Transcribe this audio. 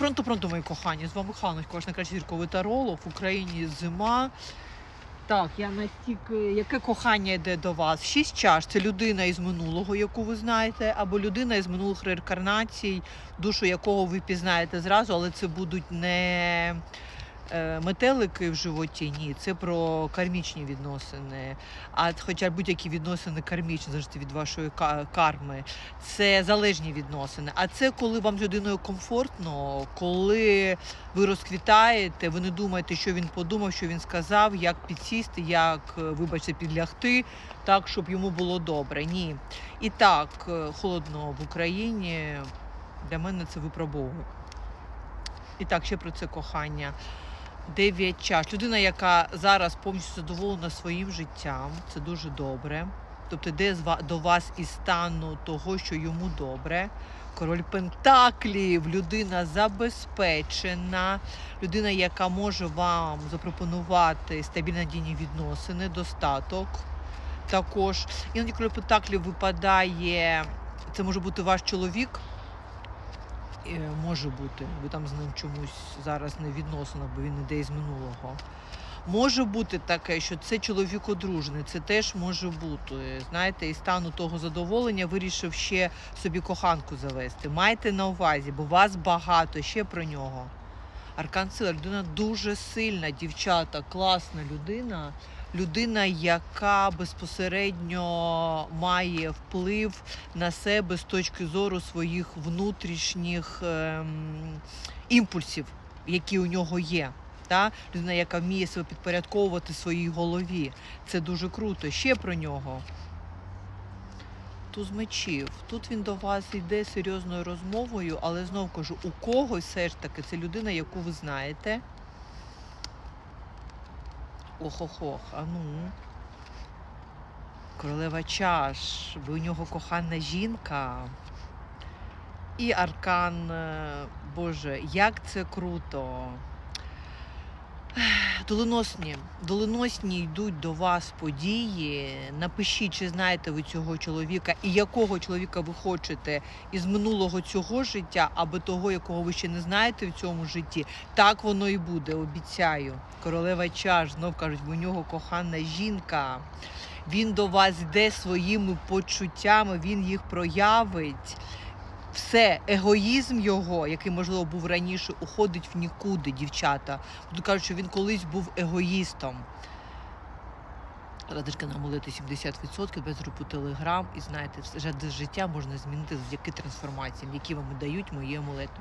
Пронто, пронто, мої кохані. З вами Ханочка, ваш найкращий зірковий таролог. В Україні зима. Так, я настільки. Яке кохання йде до вас? Шість чаш це людина із минулого, яку ви знаєте, або людина із минулих реінкарнацій, душу якого ви пізнаєте зразу, але це будуть не метелики в животі, ні, це про кармічні відносини. А хоча будь-які відносини кармічні, залежить від вашої карми, це залежні відносини. А це коли вам з людиною комфортно, коли ви розквітаєте, ви не думаєте, що він подумав, що він сказав, як підсісти, як, е, вибачте, підлягти, так, щоб йому було добре. Ні. І так, е, холодно в Україні. Для мене це випробовує. І так, ще про це кохання. Дев'ять чаш. Людина, яка зараз повністю задоволена своїм життям, це дуже добре. Тобто йде до вас із стану того, що йому добре. Король Пентаклів, людина забезпечена, людина, яка може вам запропонувати стабільні надійні відносини, достаток. Також іноді король Пентаклів випадає, це може бути ваш чоловік. Е, Може бути, ви там з ним чомусь зараз не відносина, бо він іде із минулого. Може бути таке, що це чоловік одружний, це теж може бути. Знаєте, і стану того задоволення вирішив ще собі коханку завести. Майте на увазі, бо вас багато ще про нього. Аркан Сила, людина дуже сильна, дівчата, класна людина. Людина, яка безпосередньо має вплив на себе з точки зору своїх внутрішніх ем, імпульсів, які у нього є. Та? Людина, яка вміє себе підпорядковувати своїй голові. Це дуже круто. Ще про нього. Туз мечів. Тут він до вас йде серйозною розмовою, але знов кажу, у когось все ж таки це людина, яку ви знаєте. Ох-ох-ох, а ну. Королева чаш, ви у нього кохана жінка. І аркан, е, Боже, як це круто. Доленосні, доленосні йдуть до вас події. Напишіть, чи знаєте ви цього чоловіка, і якого чоловіка ви хочете із минулого цього життя, або того, якого ви ще не знаєте в цьому житті. Так воно і буде, обіцяю. Королева чаш, знов кажуть, у нього кохана жінка. Він до вас йде своїми почуттями, він їх проявить. Все, егоїзм його, який можливо був раніше, уходить в нікуди, дівчата. Тут кажуть, що він колись був егоїстом. Радишка намолити 70% без групу телеграм. І знаєте, все життя можна змінити завдяки трансформаціям, які вам дають мої амулети.